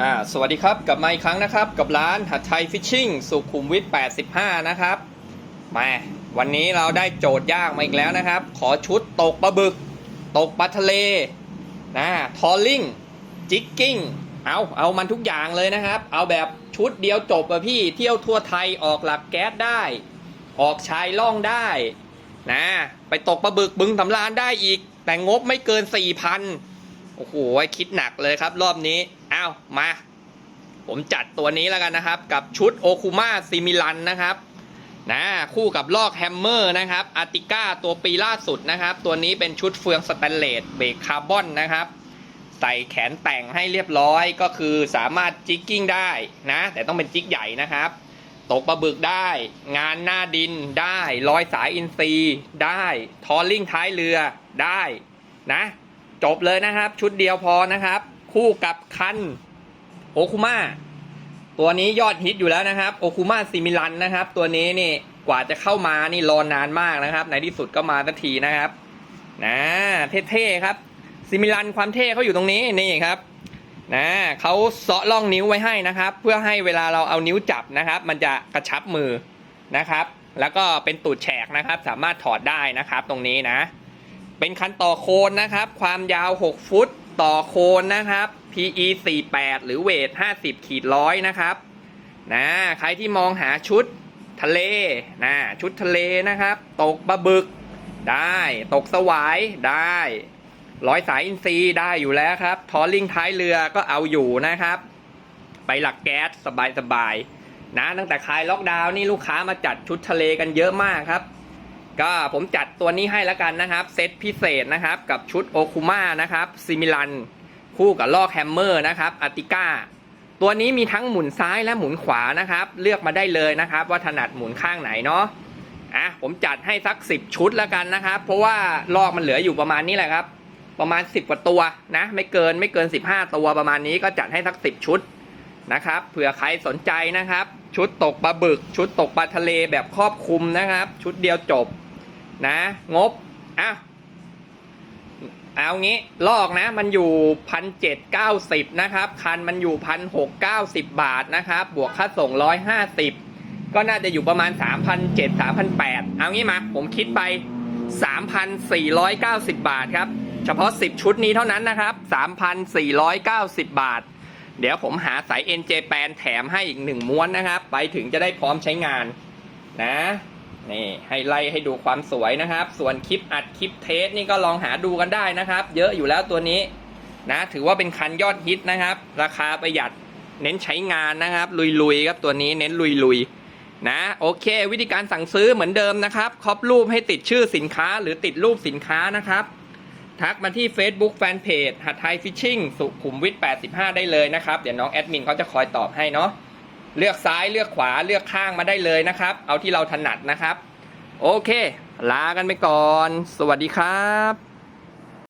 อ่าสวัสดีครับกลับมาอีกครั้งนะครับ กับร้านหัดไทยฟิชชิ่งสุขุมวิท 85 นะครับมาวันนี้เราได้โจทย์ยากมาอีกแล้วนะครับ ขอชุดตกปลาบึก ตกปลาทะเลนะทอลลิงจิกกิ้งเอาเอามันทุกอย่างเลยนะครับ เอาแบบชุดเดียวจบอะพี่เที่ยวทั่วไทยออกหลักแก๊สได้ ออกชายล่องได้นะไปตกปลาบึกบึงสำราญได้อีก แต่งบไม่เกิน4,000โอ้โหคิดหนักเลยครับรอบนี้าวมา ผมจัดตัวนี้แล้วกันนะครับ กับชุดโอคูมาซิมิลันนะครับนะคู่กับลอกแฮมเมอร์นะครับอาร์ติก้าตัวปีล่าสุดนะครับ ตัวนี้เป็นชุดเฟืองสแตนเลสเบรกคาร์บอนนะครับ ใส่แขนแต่งให้เรียบร้อยก็คือสามารถจิกกิ้งได้นะ แต่ต้องเป็นจิกใหญ่นะครับ ตกปลาบึกได้ งานหน้าดินได้ลอยสายอินทรีได้ ทอลลิ่งท้ายเรือได้นะ จบเลยนะครับ ชุดเดียวพอนะครับ คู่กับคันโอคุมาตัวนี้ยอดฮิตอยู่แล้วนะครับโอคุมาซิมิลันนะครับ ตัวนี้นี่กว่าจะเข้ามานี่รอนานมากนะครับ ในที่สุดก็มาสักทีนะครับนะเท่ๆครับซิมิลันความเท่เขาอยู่ตรงนี้นี่ครับนะเขาเซาะล่องนิ้วไว้ให้นะครับ เพื่อให้เวลาเราเอานิ้วจับนะครับ มันจะกระชับมือนะครับ แล้วก็เป็นตูดแฉกนะครับ สามารถถอดได้นะครับ ตรงนี้นะ เป็นคันต่อโคนนะครับ ความยาว 6 ฟุต ต่อโคนนะครับ PE 48หรือเวท50ขีดร้อยนะครับนะใครที่มองหาชุดทะเลนะชุดทะเลนะครับ ตกปลาบึกได้ตกสวายได้ร้อยสายอินทรีย์ได้อยู่แล้วครับ ทอลิงท้ายเรือก็เอาอยู่นะครับ ไปหลักแก๊สสบายๆนะตั้งแต่คลายล็อกดาวน์นี่ลูกค้ามาจัดชุดทะเลกันเยอะมากครับ ก็ผมจัดตัวนี้ให้แล้วกันนะครับ เซตพิเศษนะครับ กับชุดโอคุมานะครับซิมิลัน คู่กับลอกแฮมเมอร์นะครับอาติก้าตัวนี้มีทั้งหมุนซ้ายและหมุนขวานะครับ เลือกมาได้เลยนะครับ ว่าถนัดหมุนข้างไหนเนาะอะผมจัดให้สัก 10 ชุดแล้วกันนะครับ เพราะว่าลอกมันเหลืออยู่ประมาณนี้แหละครับ ประมาณ 10กว่าตัวนะ ไม่เกินไม่เกิน 15 ตัวประมาณนี้ก็จัดให้สัก 10 ชุดนะครับเผื่อใครสนใจนะครับ ชุดตกปลาบึก ชุดตกปลาทะเลแบบครอบคลุมนะครับ ชุดเดียวจบ นะ งบอะเอางี้ลอกนะมันอยู่พันเจ็ดเก้าสิบนะครับ คันมันอยู่พันหกเก้าสิบบาทนะครับ บวกค่าส่งร้อยห้าสิบก็น่าจะอยู่ประมาณสามพันเจ็ดสามพันแปดเอางี้มา ผมคิดไปสามพันสี่ร้อยเก้าสิบบาทครับ เฉพาะสิบชุดนี้เท่านั้นนะครับสามพันสี่ร้อยเก้าสิบบาท เดี๋ยวผมหาสาย NJ แปนแถมให้อีกหนึ่งม้วนนะครับ ไปถึงจะได้พร้อมใช้งานนะ นี่ให้ไล่ให้ดูความสวยนะครับ ส่วนคลิปอัดคลิปเทสนี่ก็ลองหาดูกันได้นะครับ เยอะอยู่แล้วตัวนี้นะ ถือว่าเป็นคันยอดฮิตนะครับ ราคาประหยัดเน้นใช้งานนะครับ ลุยๆครับตัวนี้เน้นลุยๆนะโอเค วิธีการสั่งซื้อเหมือนเดิมนะครับครอบรูปให้ติดชื่อสินค้าหรือติดรูปสินค้านะครับทักมาที่ Facebook Fanpage หัดไทยฟิชชิ่งสุขุมวิท85 ได้เลยนะครับ เดี๋ยวน้องแอดมินเขาจะคอยตอบให้เนาะ เลือกซ้ายเลือกขวาเลือกข้างมาได้เลยนะครับ เอาที่เราถนัดนะครับ โอเค ลากันไปก่อน สวัสดีครับ